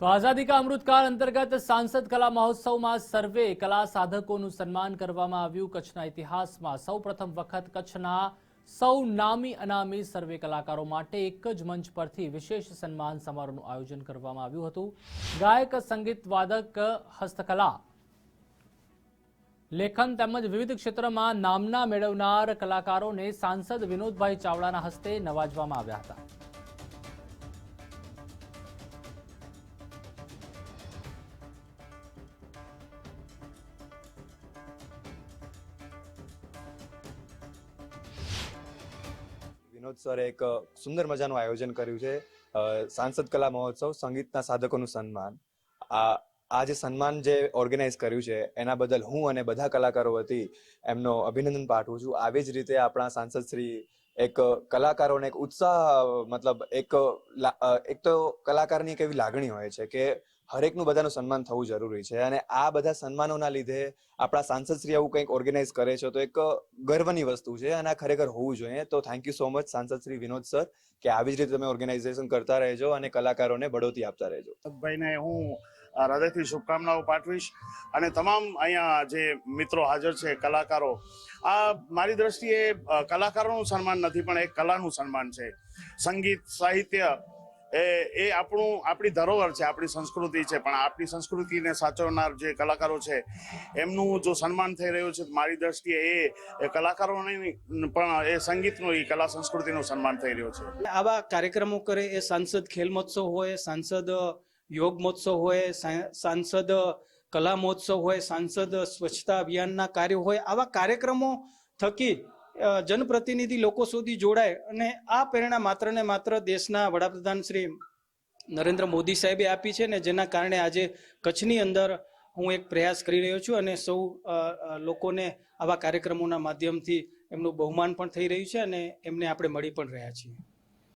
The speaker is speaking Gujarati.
તો આઝાદી કા અમૃતકાળ અંતર્ગત સાંસદ કલા મહોત્સવમાં સર્વે કલા સાધકોનું સન્માન કરવામાં આવ્યું. કચ્છના ઇતિહાસમાં સૌ વખત કચ્છના સૌ નામી અનામી સર્વે કલાકારો માટે એક જ મંચ પરથી વિશેષ સન્માન સમારોહનું આયોજન કરવામાં આવ્યું હતું. ગાયક, સંગીત વાદક, હસ્તકલા, લેખન તેમજ વિવિધ ક્ષેત્રમાં નામના મેળવનાર કલાકારોને સાંસદ વિનોદભાઈ ચાવડાના હસ્તે નવાજવામાં આવ્યા હતા. વિનોદ સરે એક સુંદર મજાનું આયોજન કર્યું છે. સાંસદ કલા મહોત્સવ, સંગીતના સાધકોનું સન્માન. આ આ જે સન્માન જે ઓર્ગેનાઇઝ કર્યું છે, એના બદલ હું અને બધા કલાકારો વતી એમનો અભિનંદન પાઠવું છું. આવી જ રીતે આપણા સાંસદ શ્રી એક કલાકારોને એક ઉત્સાહ મતલબ એક એક તો કલાકારની એક એવી લાગણી હોય છે કે હરેકનું બધાનું સન્માન થવું જરૂરી છે. અને આ બધા સન્માનોના લીધે આપણા સાંસદશ્રી આવું કંઈક ઓર્ગેનાઇઝ કરે છે તો એક ગર્વની વસ્તુ છે અને આ ખરેખર હોવું જોઈએ. તો થેન્ક યુ સો મચ સાંસદશ્રી વિનોદ સર કે આવી જ રીતે તમે ઓર્ગેનાઇઝેશન કરતા રહેજો અને કલાકારોને બઢોતી આપતા રહેજો. ભાઈને હું હૃદયથી શુભકામનાઓ પાઠવીશ. અને તમામ અહીંયા જે મિત્રો હાજર છે, કલાકારો, આ મારી દ્રષ્ટિએ કલાકારોનું સન્માન નથી પણ એક કલાનું સન્માન છે. સંગીત, સાહિત્ય એ એ આપણું, આપણી ધરોહર છે, આપણી સંસ્કૃતિ છે, પણ આપણી સંસ્કૃતિને સાચવનાર જે કલાકારો છે, એમનું જો સન્માન થઈ રહ્યું છે મારી દ્રષ્ટિએ એ કલાકારોને પણ એ સંગીતનું, એ કલા સંસ્કૃતિનું સન્માન થઈ રહ્યું છે. આવા કાર્યક્રમો કરે, એ સાંસદ ખેલ મહોત્સવ હોય, સાંસદ યોગ મહોત્સવ હોય સાંસદ કલા મહોત્સવ હોય, સાંસદ સ્વચ્છતા અભિયાનના કાર્યો હોય, આવા કાર્યક્રમો થકી જનપ્રતિનિધિ લોકો સુધી જોડાય અને આ પ્રેરણા માત્ર ને માત્ર દેશના વડાપ્રધાન શ્રી નરેન્દ્ર મોદી સાહેબે આપી છે ને જેના કારણે આજે કચ્છની અંદર હું એક પ્રયાસ કરી રહ્યો છું અને સૌ લોકોને આવા કાર્યક્રમોના માધ્યમથી એમનું બહુમાન પણ થઈ રહ્યું છે અને એમને આપણે મળી પણ રહ્યા છીએ.